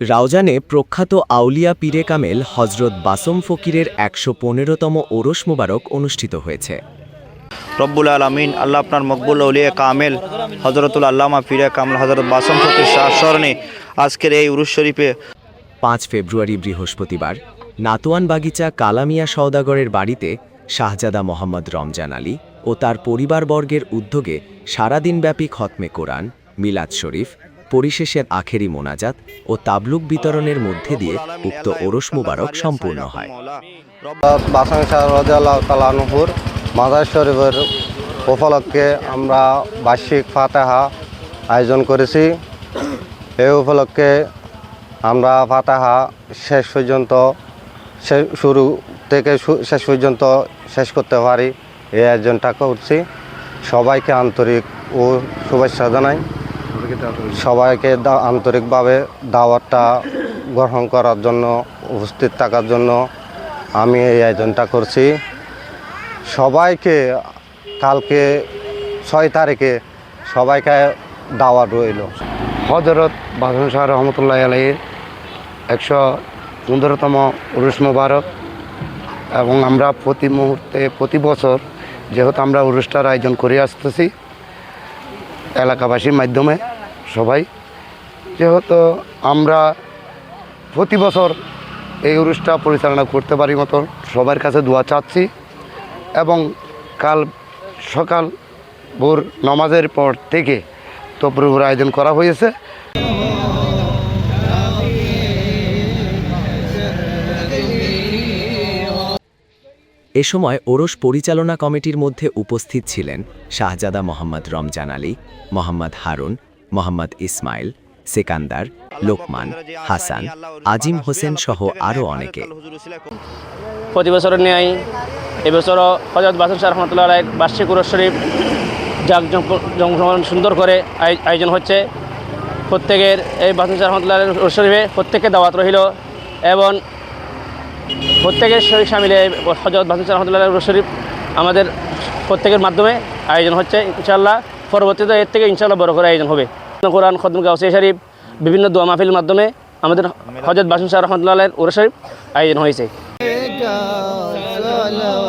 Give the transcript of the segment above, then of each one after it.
রাউজানে প্রখ্যাত আউলিয়া পীরে কামেল হজরত বাসম ফকিরের একশো পনেরোতম ওরস মোবারক অনুষ্ঠিত হয়েছে। রব্বুল আলমিন আল্লাহ আপনার মকবুল উলিয়া কামেল হজরতুল আল্লামা ফিরে কামেল হজরত বাসম ফকির শাহ স্মরণে আজকের এই উরুস শরীফে পাঁচ ফেব্রুয়ারি বৃহস্পতিবার নাতোয়ান বাগিচা কালামিয়া সওদাগরের বাড়িতে শাহজাদা মোহাম্মদ রমজান আলী ও তার পরিবারবর্গের উদ্যোগে সারাদিনব্যাপী খতমে কোরআন মিলাদ শরীফ পরিশেষের আখেরি মোনাজাত ও তাবলুক বিতরণের মধ্যে দিয়ে উক্ত ওরস মুবারক সম্পূর্ণ হয়। উপলক্ষে আমরা বার্ষিক ফাতেহা আয়োজন করেছি। এই উপলক্ষে আমরা ফাতাহা শেষ পর্যন্ত শুরু থেকে শেষ পর্যন্ত শেষ করতে পারি। এই আয়োজনটা করছি। সবাইকে আন্তরিক ও শুভেচ্ছা জানাই। সবাইকে দা- আন্তরিকভাবে দাওয়াতটা গ্রহণ করার জন্য উপস্থিত থাকার জন্য আমি এই আয়োজনটা করছি। সবাইকে কালকে ছয় তারিখে সবাইকে দাওয়াত রইল। হজরত বাদন শাহ রহমতুল্লাহ আলাইয়ের একশো পনেরোতম উরুস মুবারক এবং আমরা প্রতি মুহূর্তে প্রতি বছর যেহেতু আমরা উরুসটার আয়োজন করে আসতেছি এলাকাবাসীর মাধ্যমে সবাই। যেহেতু আমরা প্রতি বছর এই উরুসটা পরিচালনা করতে পারি মতো সবার কাছে দোয়া চাচ্ছি এবং কাল সকাল ভোর নমাজের পর থেকে তপরুর আয়োজন করা হয়েছে। এ সময় ওরস পরিচালনা কমিটির মধ্যে উপস্থিত ছিলেন শাহজাদা মোহাম্মদ রমজান আলী, মোহাম্মদ হারুন মোহাম্মদ ইসমাইল, সেকান্দার, লোকমান, হাসান, আজিম হোসেন সহ আরও অনেকে। প্রতি বছরের ন্যায় এবছরও হজরত বাসন শাহ রহমতুল্লাহ বার্ষিক উরস শরীফ জাক জমজমান সুন্দর করে আয়োজন হচ্ছে। প্রত্যেকের এই বাসন শাহ রহমতুল্লাহ উরস শরীফে প্রত্যেককে দাওয়াত রহিল এবং প্রত্যেকের শরীর সামিলে এই হজরত বাসন শাহ রহমতুল্লাহ উরস শরীফ আমাদের প্রত্যেকের মাধ্যমে আয়োজন হচ্ছে। ইনশাআল্লাহ, পরবর্তীতে এর থেকে ইনশাআল্লাহ বড় করে আয়োজন হবে। কোরআন খদম গাউসে শরীফ বিভিন্ন দোয়া মাহফিলের মাধ্যমে আমাদের হজরত বাসন শাহ রহমতুল্লাহ আলাইয়ের শরীফ আয়োজন হয়েছে। আল্লাহ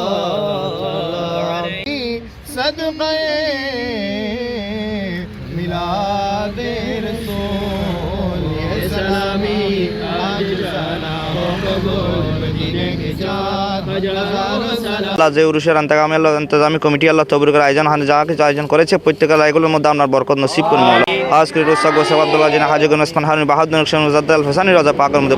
যে উরুষের আন্তাগামী ইন্তজামি কমিটি আল্লাহ তবরুকের আয়োজন, হান যা কিছু আয়োজন করেছে, প্রত্যেকের আয়গুলোর মধ্যে আপনার বরকত নসিব করুন আজকে রোসা গোসাব আব্দুল্লাহ জিনা হাজিগুন ওসমান হারুন বাহাদুর নকশন মুজাদ্দাল হোসানি রাজা পাকের মধ্যে